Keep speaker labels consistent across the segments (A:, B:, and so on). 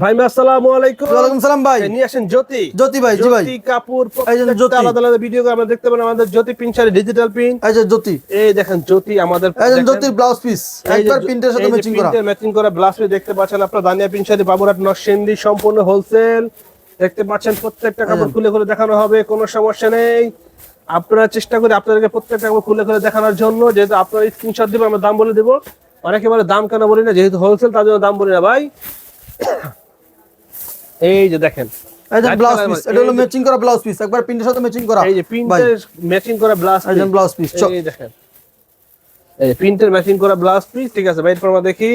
A: ভাই আসসালামু আলাইকুম।
B: ওয়ালাইকুম সালাম ভাই।
A: নিয়ে আসেন জ্যোতি।
B: জ্যোতি ভাই জি ভাই।
A: জ্যোতি কাপুর
B: জ্যোতি।
A: আলাদা আলাদা ভিডিও আমরা দেখতে পারেন আমাদের জ্যোতি পিনচারি ডিজিটাল পিন
B: এই যে জ্যোতি।
A: এই দেখেন জ্যোতি আমাদের
B: এই জ্যোতির ব্লাউজ পিস একবার প্রিন্টের সাথে ম্যাচিং করা।
A: প্রিন্টের ম্যাচিং করা ব্লাউজ পিস দেখতে পাচ্ছেন আপনারা দানিয়া পিনচারি বাবুরাট নরসিংদী সম্পূর্ণ হোলসেল দেখতে পাচ্ছেন প্রত্যেকটা কাপড় খুলে খুলে দেখানো হবে কোনো সমস্যা নেই। আপনারা চেষ্টা করি আপনাদেরকে প্রত্যেকটা কাপড় খুলে খুলে দেখানোর জন্য যেহেতু আপনারা স্ক্রিনশট দিবেন আমরা দাম বলে দেবো। অনেকে বলে দাম কেন বলি না যেহেতু হোলসেল তার জন্য দাম বলি না ভাই। এই যে দেখেন। Light
B: ব্লাউজ পিস এটা হলো ম্যাচিং করা ব্লাউজ পিস একবার প্রিন্টের সাথে ম্যাচিং করা।
A: এই যে প্রিন্টের ম্যাচিং করা ব্লাউজ
B: যে ব্লাউজ পিস
A: এই দেখেন। এই প্রিন্টের ম্যাচিং করা ব্লাউজ পিস ঠিক আছে বাইর পর দেখি।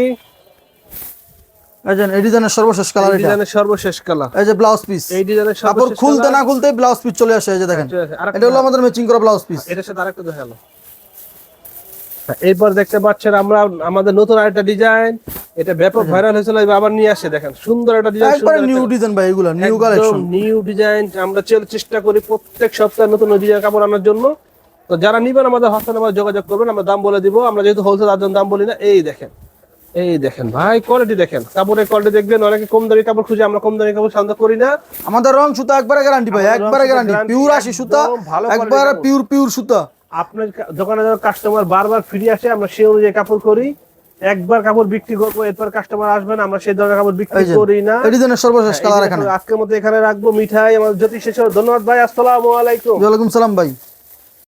B: এই যে এই ডিজাইনের সর্বশেষ কালার এটা।
A: ডিজাইনের সর্বশেষ কালার
B: এই যে ব্লাউজ পিস
A: এই ডিজাইনের
B: কাপড় খুলতে না খুলতে ব্লাউজ পিস চলে আসে এই যে দেখেন। এটা হলো আমাদের ম্যাচিং করা ব্লাউজ পিস
A: এটার সাথে আরেকটা দেখাল। এরপর দেখতে পাচ্ছেন আমরা আমাদের নতুন আরেকটা ডিজাইন এটা ব্যাপক ভাইরাল হয়েছিল আবার নিয়ে আসে দেখেন সুন্দর একটা ডিজাইন
B: একবারে নিউ ডিজাইন ভাই এগুলো নিউ কালেকশন
A: নিউ ডিজাইন আমরা চেল- চেষ্টা করি প্রত্যেক সপ্তাহে নতুন ডিজাইন কাপড় আনার জন্য। তো যারা নিবেন আমাদের হস্তে নাম্বার যোগাযোগ করবেন আমরা দাম বলে দিব। আমরা যেহেতু হোলসেল জন্য দাম বলি না এই দেখেন এই দেখেন ভাই কোয়ালিটি দেখেন। কাপড়ের কোয়ালিটি দেখবেন অনেকে কম দামি কাপড় খুঁজে আমরা কম দামি কাপড় সাধারণত করি না।
B: আমাদের রং সুতা একবারে গ্যারান্টি ভাই একবারে গ্যারান্টি পিওর আশি সুতা একবারে পিওর পিওর সুতা।
A: আপনার দোকানে যখন কাস্টমার বারবার ফিরে আসে আমরা সেই অনুযায়ী কাপড় করি। একবার কাপড় বিক্রি করব এরপর কাস্টমার আসবেন আমরা সেই ধরনের কাপড় বিক্রি করি না।
B: এটি জন্য সর্বশেষ কালার এখানে।
A: আজকের মতো এখানে রাখব মিঠাই আমাদের জ্যোতিষ ধন্যবাদ ভাই আসসালামু আলাইকুম।
B: ওয়ালাইকুম সালাম ভাই।